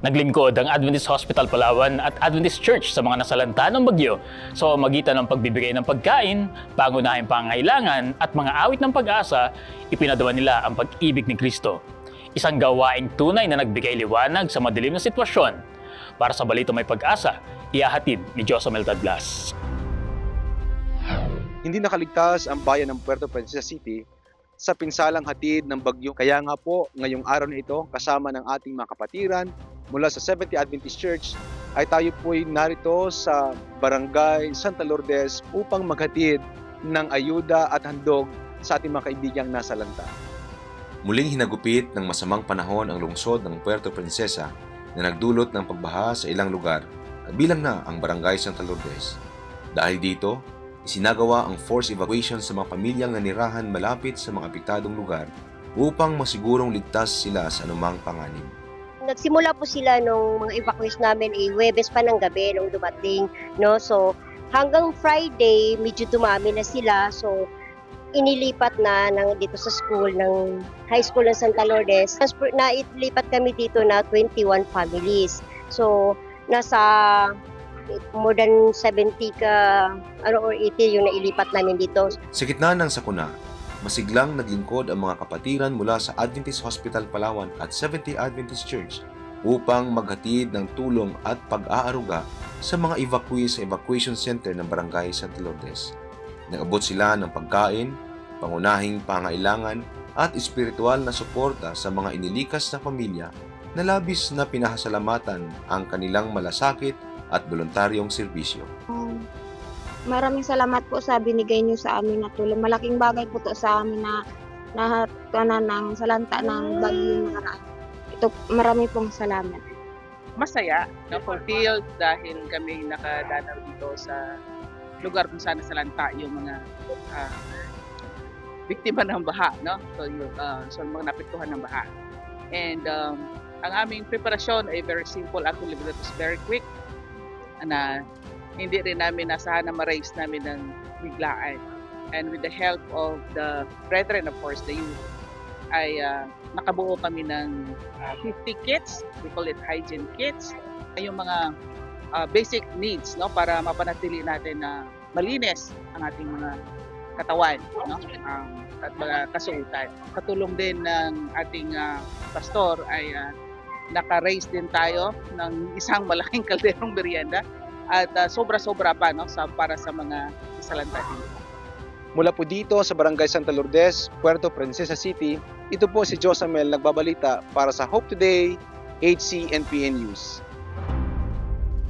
Naglingkod ang Adventist Hospital Palawan at Adventist Church sa mga nasalanta ng bagyo sa magitan ng pagbibigay ng pagkain, pangunahing pangailangan at mga awit ng pag-asa, ipinadawa nila ang pag-ibig ni Kristo. Isang gawaing tunay na nagbigay liwanag sa madilim na sitwasyon. Para sa balito may pag-asa, ihahatid ni Josamel Tadlas. Hindi nakaligtas ang bayan ng Puerto Princesa City sa pinsalang hatid ng bagyo. Kaya nga po, ngayong araw na ito, kasama ng ating mga kapatiran mula sa 70 Adventist Church, ay tayo po'y narito sa Barangay Santa Lourdes upang maghatid ng ayuda at handog sa ating mga kaibigang nasa lanta. Muling hinagupit ng masamang panahon ang lungsod ng Puerto Princesa na nagdulot ng pagbaha sa ilang lugar, kabilang na ang Barangay Santa Lourdes. Dahil dito, isinagawa ang forced evacuation sa mga pamilyang nanirahan malapit sa mga apektadong lugar upang masigurong ligtas sila sa anumang panganib. Nagsimula po sila nung mga evacuees namin eh, Webes pa ng gabi nung dumating, no? So, hanggang Friday, medyo dumami na sila. So, inilipat na ng dito sa school ng high school ng Santa Lourdes. Na ilipat kami dito na 21 families. So, nasa more than 70 ka ano or 80 yung nailipat namin dito. Sa gitna ng sakuna, masiglang naglingkod ang mga kapatiran mula sa Adventist Hospital Palawan at 70 Adventist Church upang maghatid ng tulong at pag-aaruga sa mga evacuee sa evacuation center ng Barangay Santa Lourdes. Nagabot sila ng pagkain, pangunahing pangailangan at espiritual na suporta sa mga inilikas na pamilya na labis na pinahasalamatan ang kanilang malasakit at voluntaryong serbisyo. Maraming salamat po sa binigay niyo sa amin na tulong. Malaking bagay po to sa amin na nahatunan ng salanta ng bagyo nakaraan. Ito, marami pong salamat. masaya na fulfilled dahil kami nakadanaw dito sa lugar kung saan nasalanta yung mga ah, biktima ng baha, no? So, yung, ah, so mga napektuhan ng baha. And um, ang aming preparasyon ay very simple. Actually, it was very quick. Na hindi rin namin nasahan na ma-raise namin ng biglaan. And with the help of the brethren, of course, the youth, ay ah, nakabuo kami ng ah, 50 kits. We call it hygiene kits. Ay yung mga ah, basic needs no para mapanatili natin na malinis ang ating mga katawan no um, at mga kasuotan. Katulong din ng ating ah, pastor ay ah, naka-raise din tayo ng isang malaking kalderong merienda at ah, sobra-sobra pa no sa para sa mga isalanta dito. Mula po dito sa Barangay Santa Lourdes, Puerto Princesa City, ito po si Josamel nagbabalita para sa Hope Today, HCNPN News.